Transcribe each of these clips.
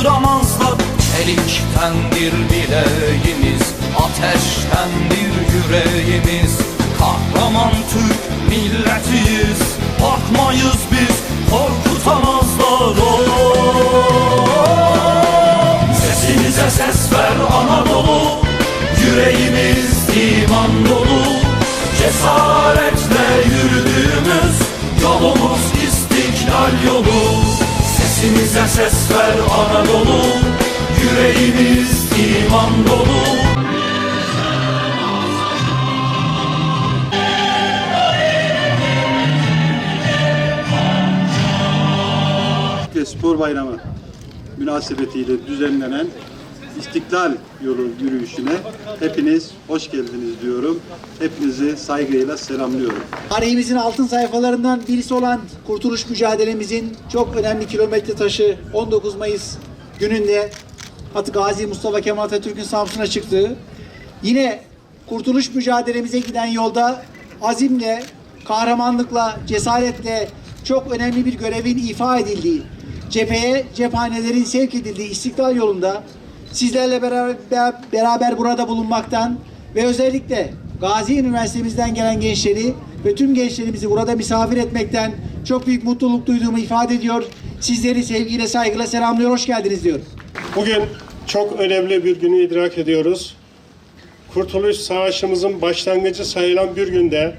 ayıramazlar Çeliktendir bileğimiz Ateştendir yüreğimiz Kahraman Türk milletiyiz Bakmayız biz korkutamazlar oh! Sesimize ses ver Anadolu Yüreğimiz iman dolu Cesaretle Anadolu Yüreğimiz iman dolu. Spor Bayramı münasebetiyle düzenlenen İstiklal Yolu yürüyüşüne hepiniz hoş geldiniz diyorum. Hepinizi saygıyla selamlıyorum. Tarihimizin altın sayfalarından birisi olan kurtuluş mücadelemizin çok önemli kilometre taşı 19 Mayıs gününde Atı Gazi Mustafa Kemal Atatürk'ün Samsun'a çıktığı, yine kurtuluş mücadelemize giden yolda azimle, kahramanlıkla, cesaretle çok önemli bir görevin ifa edildiği, cepheye cephanelerin sevk edildiği istiklal yolunda sizlerle beraber, beraber burada bulunmaktan ve özellikle Gazi Üniversitemizden gelen gençleri ve tüm gençlerimizi burada misafir etmekten çok büyük mutluluk duyduğumu ifade ediyor. Sizleri sevgiyle, saygıyla selamlıyor. Hoş geldiniz diyorum. Bugün çok önemli bir günü idrak ediyoruz. Kurtuluş Savaşımızın başlangıcı sayılan bir günde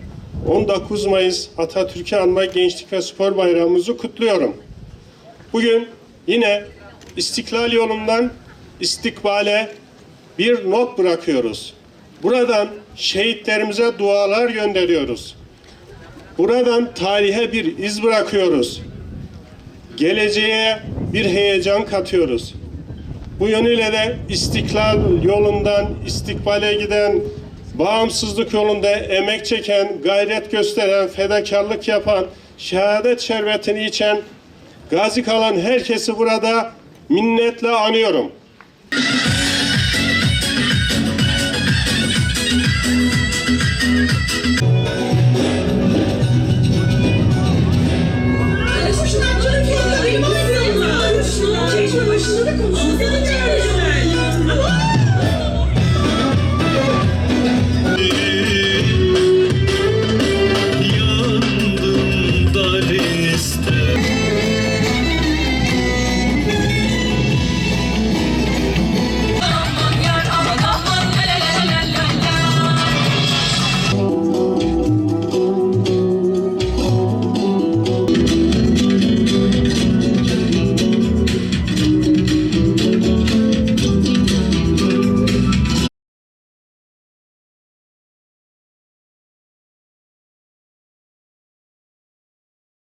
19 Mayıs Atatürk'ü anma Gençlik ve Spor Bayramımızı kutluyorum. Bugün yine İstiklal yolundan istikbale bir not bırakıyoruz. Buradan şehitlerimize dualar gönderiyoruz. Buradan tarihe bir iz bırakıyoruz. Geleceğe bir heyecan katıyoruz. Bu yönüyle de istiklal yolundan istikbale giden, bağımsızlık yolunda emek çeken, gayret gösteren, fedakarlık yapan, şehadet şerbetini içen, gazi kalan herkesi burada minnetle anıyorum. Thank you.